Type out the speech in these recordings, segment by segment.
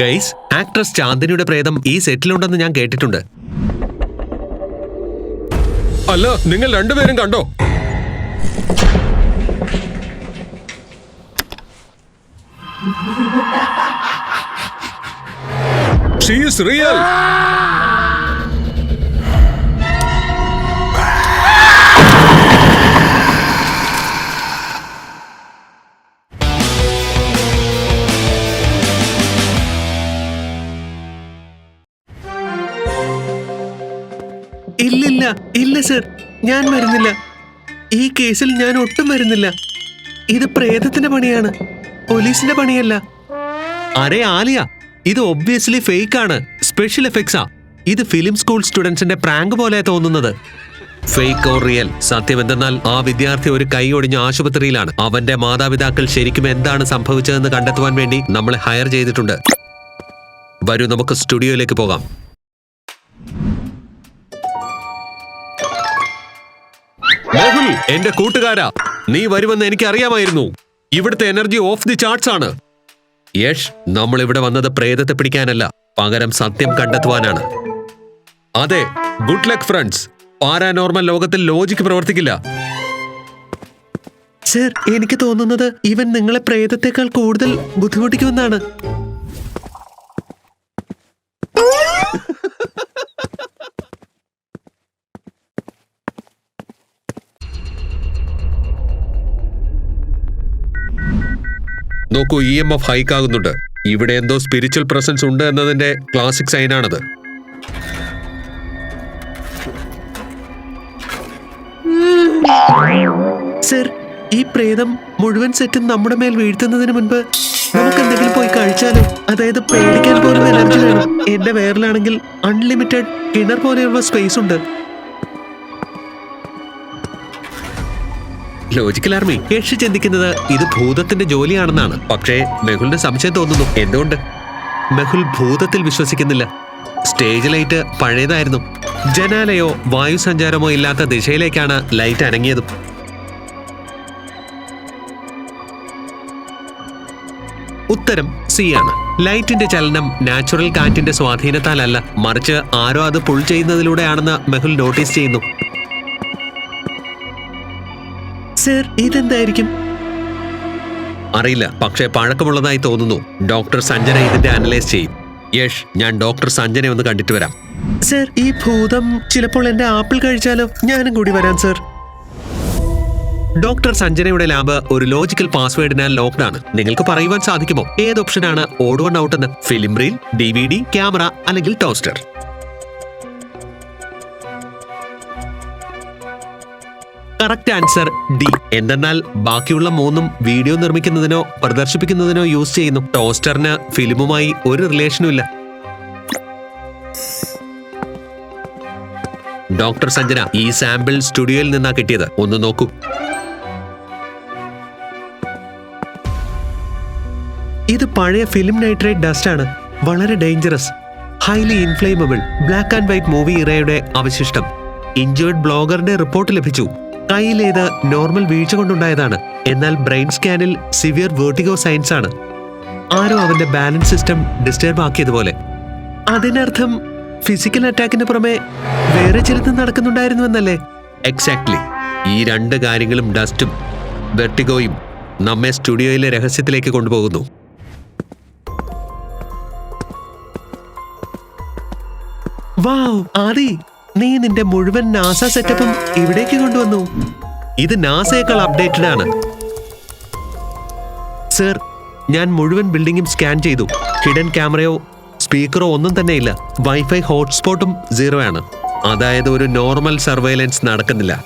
Guys actress ചാന്ദിനിയുടെ പ്രേതം ഈ സെറ്റിലുണ്ടെന്ന് ഞാൻ കേട്ടിട്ടുണ്ട്. അല്ല നിങ്ങൾ രണ്ടുപേരും കണ്ടോ? She is real. ഇല്ല സർ. ഞാൻ വരുന്നില്ല ഈ കേസിൽ ഞാൻ ഒട്ടും വരുന്നില്ല ഇത് പ്രേതത്തിന്റെ പണിയാണ്. പോലീസിന്റെ പണിയല്ല. അരെ ആലിയ ഇത് ഒബ്വിയസ്ലി ഫേക്ക് ആണ്. സ്പെഷ്യൽ എഫക്ട്സാ ഇത് ഫിലിം സ്കൂൾ സ്റ്റുഡൻസിന്റെ പ്രാങ്ക് പോലെ തോന്നുന്നത്. ഫേക്ക് ഓർ റിയൽ സത്യം എന്തെന്നാൽ ആ വിദ്യാർത്ഥി ഒരു കൈ ഒടിഞ്ഞ ആശുപത്രിയിലാണ്. അവന്റെ മാതാപിതാക്കൾ ശരിക്കും എന്താണ് സംഭവിച്ചതെന്ന് കണ്ടെത്തുവാൻ വേണ്ടി നമ്മളെ ഹയർ ചെയ്തിട്ടുണ്ട്. വരൂ നമുക്ക് സ്റ്റുഡിയോയിലേക്ക് പോകാം. എന്റെ കൂട്ടുകാരാ നീ വരുമെന്ന് എനിക്ക് അറിയാമായിരുന്നു ഇവിടുത്തെ എനർജി ഓഫ് ദി ചാർട്ട്സ് ആണ്. യഷ് നമ്മൾ ഇവിടെ വന്നത് പ്രേതത്തെ പിടിക്കാനല്ല പകരം സത്യം കണ്ടെത്തുവാനാണ്. അതെ ഗുഡ് ലക്ക് ഫ്രണ്ട്സ് പാരാനോർമൽ ലോകത്തിൽ ലോജിക്ക് പ്രവർത്തിക്കില്ല. സർ എനിക്ക് തോന്നുന്നത് ഇവൻ നിങ്ങളെ പ്രേതത്തെക്കാൾ കൂടുതൽ ബുദ്ധിമുട്ടിക്കുമെന്നാണ്. നോക്കൂ ഇ എം എഫ് ഹൈക്ക് ആകുന്നുണ്ട്. ഇവിടെ എന്തോ സ്പിരിച്വൽ പ്രസൻസ് ഉണ്ട് എന്നതിന്റെ ക്ലാസിക് സൈനാണത് സർ ഈ പ്രേതം മുഴുവൻ സെറ്റും നമ്മുടെ മേൽ വീഴ്ത്തുന്നതിന് മുൻപ് നമുക്ക് എന്തെങ്കിലും പോയി കഴിച്ചാലോ? അതായത് പേടിക്കാൻ പോലും എനർജി വേണം. എന്റെ വേറിലാണെങ്കിൽ അൺലിമിറ്റഡ് കിണർ പോലെയുള്ള സ്പേസ് ഉണ്ട്. ലോജിക്കൽ ആർമി യക്ഷി ചിന്തിക്കുന്നത് ഇത് ഭൂതത്തിന്റെ ജോലിയാണെന്നാണ്. പക്ഷേ മെഹുലിന് സംശയം തോന്നുന്നു. എന്തുകൊണ്ട്? മെഹുൽ ഭൂതത്തിൽ വിശ്വസിക്കുന്നില്ല. Stage light പഴയതായിരുന്നു. ജനാലയോ വായുസഞ്ചാരമോ ഇല്ലാത്ത ദിശയിലേക്കാണ് ലൈറ്റ് അനങ്ങിയതും. ഉത്തരം സി ആണ്. ലൈറ്റിന്റെ ചലനം നാച്ചുറൽ കാറ്റിന്റെ സ്വാധീനത്താലല്ല. മറിച്ച് ആരോ അത് പുൾ ചെയ്യുന്നതിലൂടെയാണെന്ന് മെഹുൽ നോട്ടീസ് ചെയ്യുന്നു. സർ ഇതെന്തായിരിക്കും? അറിയില്ല പക്ഷേ പഴക്കമുള്ളതായി തോന്നുന്നു. ഡോക്ടർ സഞ്ജന ഇതിന്റെ അനലൈസ് ചെയ്യും. യേഷ് ഞാൻ ഡോക്ടർ സഞ്ജനെ ഒന്ന് കണ്ടിട്ട് വരാം. സർ ഈ ഭൂതം ചിലപ്പോൾ എന്റെ ആപ്പിൾ കഴിച്ചാലോ? ഞാനും കൂടി വരാം സർ. ഡോക്ടർ സഞ്ജനയുടെ ലാബ് ഒരു ലോജിക്കൽ പാസ്വേഡിനാൽ ലോക്ക്ഡ് ആണ്. നിങ്ങൾക്ക് പറയുവാൻ സാധിക്കുമോ? ഏത് ഓപ്ഷനാണ് ഓഡ് വൺ ഔട്ട് എന്ന് film reel D V D camera അല്ലെങ്കിൽ ടോസ്റ്റർ? കറക്റ്റ് ആൻസർ ഡി എന്തെന്നാൽ ബാക്കിയുള്ള മൂന്നും വീഡിയോ നിർമ്മിക്കുന്നതിനോ പ്രദർശിപ്പിക്കുന്നതിനോ യൂസ് ചെയ്യുന്നു. ടോസ്റ്ററിന് ഫിലിമുമായി ഒരു റിലേഷനും ഇല്ല. ഡോക്ടർ സഞ്ജന ഈ സാമ്പിൾ സ്റ്റുഡിയോയിൽ നിന്നാ കിട്ടിയത്. ഒന്ന് നോക്കൂ. ഇത് പഴയ ഫിലിം നൈട്രേറ്റ് ഡസ്റ്റ് ആണ്. വളരെ dangerous highly inflammable black and white movie ഇറയുടെ അവശിഷ്ടം. ഇഞ്ചേർഡ് ബ്ലോഗറിന്റെ റിപ്പോർട്ട് ലഭിച്ചു. കയ്യിലേത് നോർമൽ വീഴ്ച കൊണ്ടുണ്ടായതാണ്. എന്നാൽ ബ്രെയിൻ സ്കാനിൽ സിവിയർ വേർട്ടിഗോ സയൻസ് ആണ്. ആരോ അവന്റെ ബാലൻസ് സിസ്റ്റം ഡിസ്റ്റർബ് ആക്കിയതുപോലെ. അതിനർത്ഥം ഫിസിക്കൽ അറ്റാക്കിന് പുറമെ വേറെ ചിലത് നടക്കുന്നുണ്ടായിരുന്നു എന്നല്ലേ? എക്സാക്ട്ലി ഈ രണ്ട് കാര്യങ്ങളും ഡസ്റ്റും വെർട്ടിഗോയും നമ്മെ സ്റ്റുഡിയോയിലെ രഹസ്യത്തിലേക്ക് കൊണ്ടുപോകുന്നു. വാവ് ആദി നീ നിന്റെ മുഴുവൻ നാസ സെറ്റപ്പും ഇവിടേക്ക് കൊണ്ടുവന്നു. ഇത് നാസയേക്കാൾ അപ്ഡേറ്റഡ് ആണ്. സർ ഞാൻ മുഴുവൻ ബിൽഡിംഗും സ്കാൻ ചെയ്തു. ഹിഡൻ ക്യാമറയോ സ്പീക്കറോ ഒന്നും തന്നെ ഇല്ല. വൈഫൈ ഹോട്ട്സ്പോട്ടും സീറോ ആണ്. അതായത് ഒരു നോർമൽ സർവൈലൻസ് നടക്കുന്നില്ല.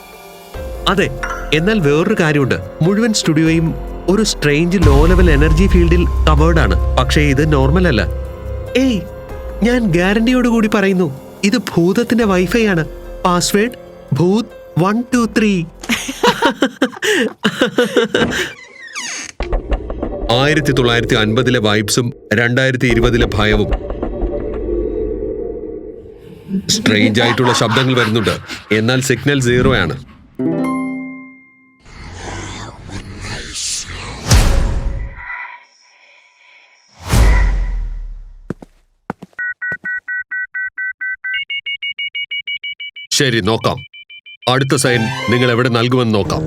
അതെ എന്നാൽ വേറൊരു കാര്യമുണ്ട്. മുഴുവൻ സ്റ്റുഡിയോയും ഒരു സ്ട്രേഞ്ച് ലോ ലെവൽ എനർജി ഫീൽഡിൽ കവേർഡ് ആണ്. പക്ഷേ ഇത് നോർമൽ അല്ല. ഏയ് ഞാൻ ഗ്യാരണ്ടിയോട് കൂടി പറയുന്നു. ഇത് ഭൂതത്തിന്റെ വൈഫൈ ആണ്. Password bhoot one two three ആയിരത്തി തൊള്ളായിരത്തി അൻപതിലെ വൈബ്സും രണ്ടായിരത്തി ഇരുപതിലെ ഭയവും സ്ട്രേഞ്ച് ആയിട്ടുള്ള ശബ്ദങ്ങൾ വരുന്നുണ്ട്. എന്നാൽ സിഗ്നൽ സീറോ ആണ്. ശരി നോക്കാം. അടുത്ത സൈൻ നിങ്ങൾ എവിടെ നൽകുമെന്ന് നോക്കാം.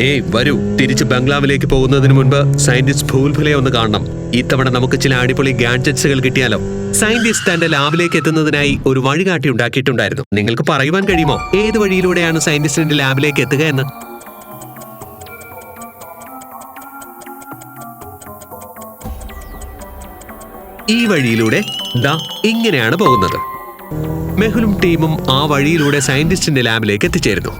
ഏയ് വരൂ. തിരിച്ച് ബംഗ്ലാവിലേക്ക് പോകുന്നതിന് മുൻപ് സയന്റിസ്റ്റ് ഭൂൽഫുലയെ ഒന്ന് കാണണം. ഇത്തവണ നമുക്ക് ചില അടിപൊളി ഗാഡ്ജറ്റ്സുകൾ കിട്ടിയാലോ? സയന്റിസ്റ്റ് തന്റെ ലാബിലേക്ക് എത്തുന്നതിനായി ഒരു വഴികാട്ടി ഉണ്ടാക്കിയിട്ടുണ്ടായിരുന്നു. നിങ്ങൾക്ക് പറയുവാൻ കഴിയുമോ? ഏത് വഴിയിലൂടെയാണ് സയന്റിസ്റ്റിന്റെ ലാബിലേക്ക് എത്തുക എന്ന്? ഈ വഴിയിലൂടെ ദാ ഇങ്ങനെയാണ് പോകുന്നത്. മെഹുലും ടീമും ആ വഴിയിലൂടെ സയന്റിസ്റ്റിന്റെ ലാബിലേക്ക് എത്തിച്ചേരുന്നു.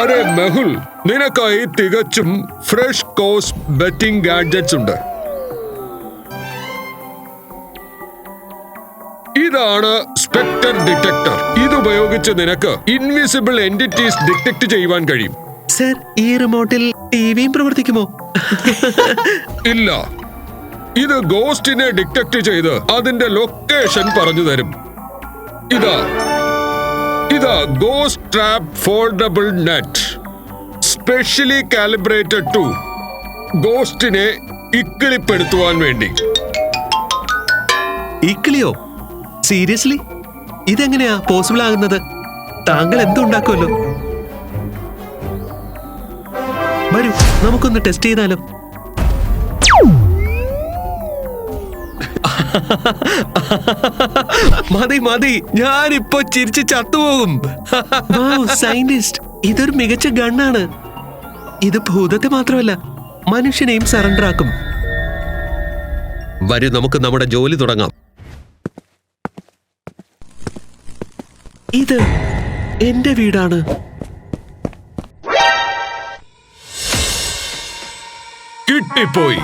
അരെ മെഹുൽ നിനക്കായി തികച്ചും ഫ്രഷ് കോസ് ബെറ്റിംഗ് ഗാഡ്ജറ്റ്സ് ഉണ്ട്. ഇതാണ് സ്പെക്ടർ ഡിറ്റക്ടർ. ഇത് ഇതുപയോഗിച്ച് നിനക്ക് ഇൻവിസിബിൾ എന്റിറ്റീസ് ഡിറ്റക്ട് ചെയ്യുവാൻ കഴിയും. സർ ഈ റിമോട്ടിൽ ടിവിയും പ്രവർത്തിക്കുമോ? ഇല്ല. ഇത് ഗോസ്റ്റിനെ ഡിറ്റക്ട് ചെയ്ത് അതിന്റെ ലൊക്കേഷൻ പറഞ്ഞു തരും. ഇതാ. ഇതാ ghost trap foldable net. Specially calibrated to ഗോസ്റ്റിനെ ഇക്കിളിപ്പെടുത്തുവാൻ വേണ്ടി. ഇക്കിളിയോ? സീരിയസ്ലി? ഇതെങ്ങനെയാ പോസിബിൾ ആകുന്നത്? താങ്കൾ എന്തുണ്ടാക്കുമല്ലോ വരൂ നമുക്കൊന്ന് ടെസ്റ്റ് ചെയ്താലോ? മതി മതി. ഞാനിപ്പോ ചിരിച്ച് ചത്തുപോകും. സയന്റിസ്റ്റ് ഇതൊരു മികച്ച ഗണ്ണാണ്. ഇത് ഭൂതത്തെ മാത്രമല്ല മനുഷ്യനെയും സറണ്ടർ ആക്കും. വരൂ നമുക്ക് നമ്മുടെ ജോലി തുടങ്ങാം. ഇത് എന്റെ വീടാണ്. കിട്ടിപ്പോയി.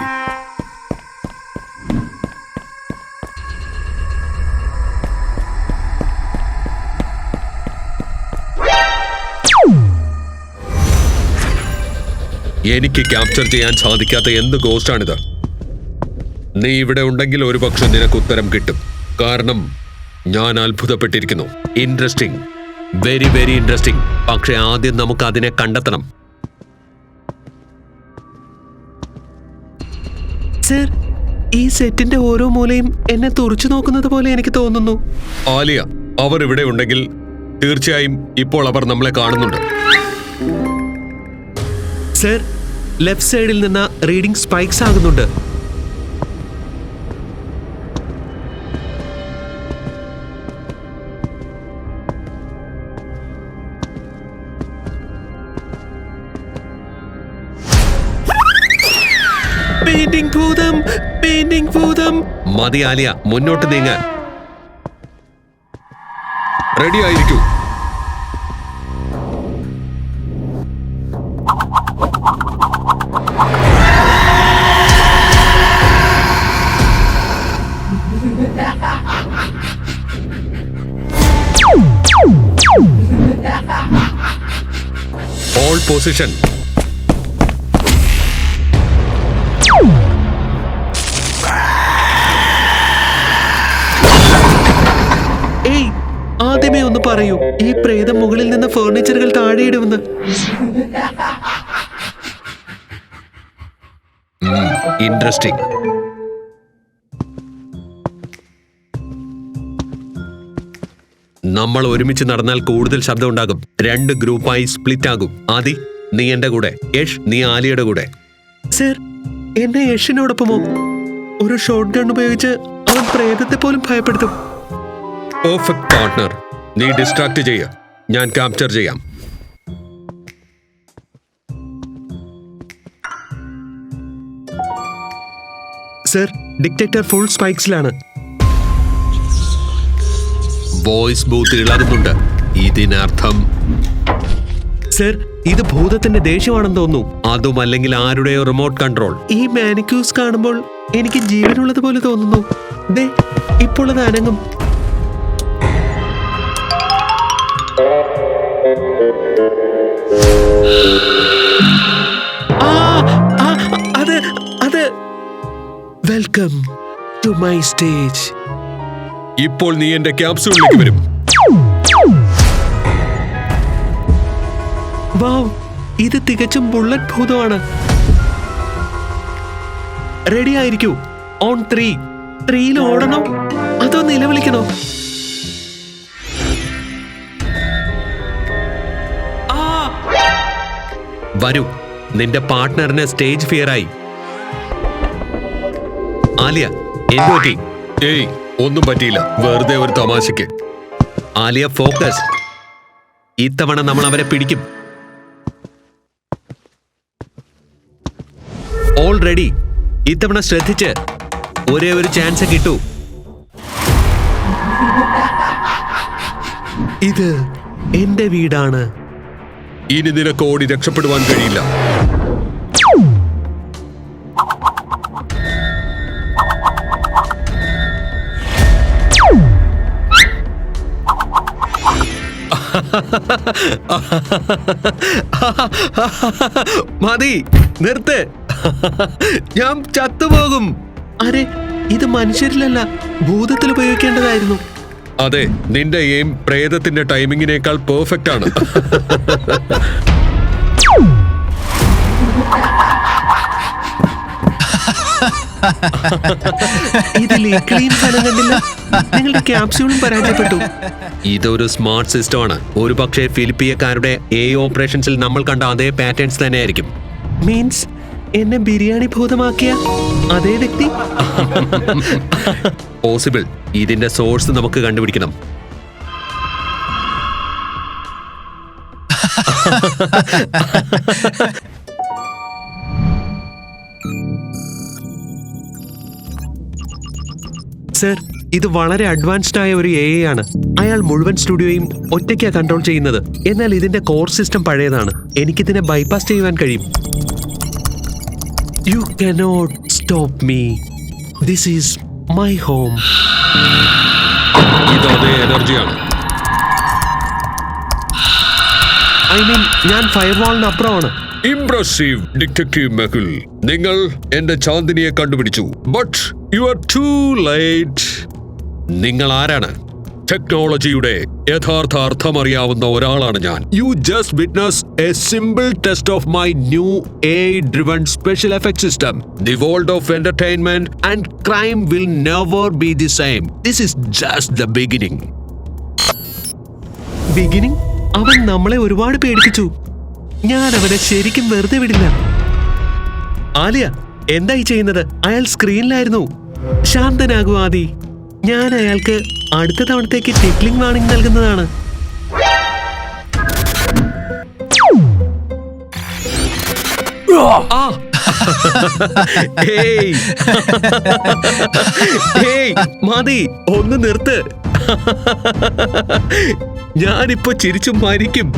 എനിക്ക് ക്യാപ്ചർ ചെയ്യാൻ സാധിക്കാത്ത എന്ത് ഗോസ്റ്റാണിത് നീ ഇവിടെ ഉണ്ടെങ്കിൽ ഒരുപക്ഷെ നിനക്ക് ഉത്തരം കിട്ടും. കാരണം ഞാൻ അത്ഭുതപ്പെട്ടിരിക്കുന്നു. ഇൻട്രസ്റ്റിംഗ് വെരി വെരി ഇൻട്രസ്റ്റിംഗ് പക്ഷെ ആദ്യം നമുക്ക് അതിനെ കണ്ടെത്തണം. സർ ഈ സെറ്റിന്റെ ഓരോ മൂലയും എന്നെ തുറച്ചു നോക്കുന്നത് പോലെ എനിക്ക് തോന്നുന്നു. ആലിയ അവർ ഇവിടെ ഉണ്ടെങ്കിൽ തീർച്ചയായും ഇപ്പോൾ അവർ നമ്മളെ കാണുന്നുണ്ട്. സർ ലെഫ്റ്റ് സൈഡിൽ നിന്ന് റീഡിംഗ് സ്പൈക്സ് ആകുന്നുണ്ട്. മതി ആലിയ മുന്നോട്ട് നീങ്ങാൻ റെഡി ആയിരിക്കൂ. ഓൾ പൊസിഷൻ ഏയ് ആദ്യമേ ഒന്ന് പറയൂ. ഈ പ്രേതം മുകളിൽ നിന്ന് ഫർണിച്ചറുകൾ താഴെയിടുമെന്ന്. ഇൻട്രസ്റ്റിംഗ് നമ്മൾ ഒരുമിച്ച് നടന്നാൽ കൂടുതൽ ശബ്ദം ഉണ്ടാകും രണ്ട് ഗ്രൂപ്പായി സ്പ്ലിറ്റ് ആകും ആദി നീ എന്റെ കൂടെ. യഷ് നീ ആലിയുടെ കൂടെ. സർ എന്നെ യഷിനോടൊപ്പമോ? ഒരു ഷോട്ട് ഗൺ ഉപയോഗിച്ച് അവൻ പ്രേതത്തെ പോലും ഭയപ്പെടുത്തും. പെർഫെക്റ്റ് പാർട്ട്ണർ നീ ഡിസ്ട്രാക്ട് ചെയ്യ. ഞാൻ ക്യാപ്ചർ ചെയ്യാം. സർ ഡിക്റ്റേറ്റർ ഫുൾ സ്പൈക്സിലാണ് വോയിസ് ബൂത്ത് ഇളകുന്നുണ്ട് ഇതിനർത്ഥം സർ ഇത് ഭൂതത്തിന്റെ ദേഷ്യമാണെന്ന് തോന്നുന്നു. അതും അല്ലെങ്കിൽ ആരുടെയോ റിമോട്ട് കൺട്രോൾ. ഈ മാനിക്യൂസ് കാണുമ്പോൾ എനിക്ക് ജീവനുള്ളത് പോലെ തോന്നുന്നു. ദേ ഇപ്പോൾ അത് അനങ്ങും. അത് അത്. Welcome to my stage. ഇപ്പോൾ നീ എന്റെ ക്യാപ്സൂളിലേക്ക് വരും. ഇത് തികച്ചും ബുള്ളറ്റ് ഭൂതമാണ്. റെഡി ആയിരിക്കൂ. ഓൺ ത്രീ ത്രീയിൽ ഓടണം. അതോ നിലവിളിക്കണോ? ആ! വരൂ. നിന്റെ പാർട്ട്ണറിന് സ്റ്റേജ് ഫിയർ ആയി. ആലിയ എന്തു പറ്റി ഏയ് ഒന്നും പറ്റിയില്ല. വെറുതെ ഒരു തമാശയ്ക്ക് ആലിയ ഫോക്കസ് ഇത്തവണ നമ്മൾ അവരെ പിടിക്കും. ഓൾറെഡി ഇത്തവണ ശ്രദ്ധിച്ച് ഒരേ ഒരു ചാൻസ് കിട്ടൂ. ഇത് എന്റെ വീടാണ്. ഇനി നിനക്ക് ഓടി രക്ഷപ്പെടുവാൻ കഴിയില്ല. മതി നിർത്ത്. ഞാൻ ചത്തുപോകും. അരെ ഇത് മനുഷ്യരിലല്ല ഭൂതത്തിൽ ഉപയോഗിക്കേണ്ടതായിരുന്നു. അതെ നിന്റെ എയിം പ്രേതത്തിന്റെ ടൈമിങ്ങിനേക്കാൾ പെർഫെക്റ്റ് ആണ്. ഇതിൽ ക്ലീൻ ഫലം കണ്ടില്ല നിങ്ങളുടെ ക്യാപ്സ്യൂളും പരാജയപ്പെട്ടു. ഇതൊരു സ്മാർട്ട് സിസ്റ്റം ആണ് ഒരു പക്ഷേ ഫിലിപ്പിയക്കാരുടെ എ ഓപ്പറേഷൻസിൽ നമ്മൾ കണ്ട അതേ പാറ്റേൺസ് തന്നെയായിരിക്കും. മീൻസ് എന്നെ ബിരിയാണി ഭൂതമാക്കിയ അതേ വ്യക്തി? പോസിബിൾ. ഇതിന്റെ സോഴ്സ് നമുക്ക് കണ്ടുപിടിക്കണം. സർ ഇത് വളരെ അഡ്വാൻസ്ഡ് ആയ ഒരു എ ആണ്. അയാൾ മുഴുവൻ സ്റ്റുഡിയോയും ഒറ്റയ്ക്കാ കൺട്രോൾ ചെയ്യുന്നത്. എന്നാൽ ഇതിന്റെ കോർ സിസ്റ്റം പഴയതാണ്. എനിക്കിതിനെ ബൈപ്പാസ് ചെയ്യുവാൻ കഴിയും. You cannot stop me this is my home ഇത് അതേ എനർജിയാണ് ഐ മീൻ ഞാൻ ഫയർവാളിന് അപ്പുറമാണ്. ഇംപ്രസീവ് ഡിറ്റക്റ്റീവ് മെഹുൽ നിങ്ങൾ എന്റെ ചാന്ദിനിയെ കണ്ടുപിടിച്ചു. But you are too light നിങ്ങൾ ആരാണ്? ടെക്നോളജിയുടെ യഥാർത്ഥ അർത്ഥം അറിയാവുന്ന ഒരാളാണ് ഞാൻ. You just witness a simple test of my new a driven special effect system the world of entertainment and crime will never be the same this is just the beginning beginning അവൻ നമ്മളെ ഒരുപാട് പേടിപ്പിച്ചു. ഞാൻ അവനെ ശരിക്കും വെറുതെ വിടില്ല. ആലിയ എന്തായി ചെയ്യുന്നത്? അയാൾ സ്ക്രീനിലായിരുന്നു ശാന്തനാകൂ ആദി. ഞാൻ അയാൾക്ക് അടുത്ത തവണത്തേക്ക് ടിക്ലിംഗ് വാണിംഗ് നൽകുന്നതാണ്. മതി ഒന്ന് നിർത്ത്. ഞാനിപ്പോ ചിരിച്ചു മരിക്കും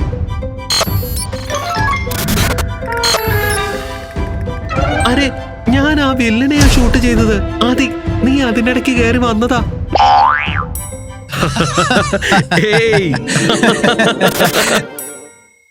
അരെ ആ വില്ലനെയാ ഷൂട്ട് ചെയ്തത്. ആദി നീ അതിനിടയ്ക്ക് കയറി വന്നതാ. ഹേയ്.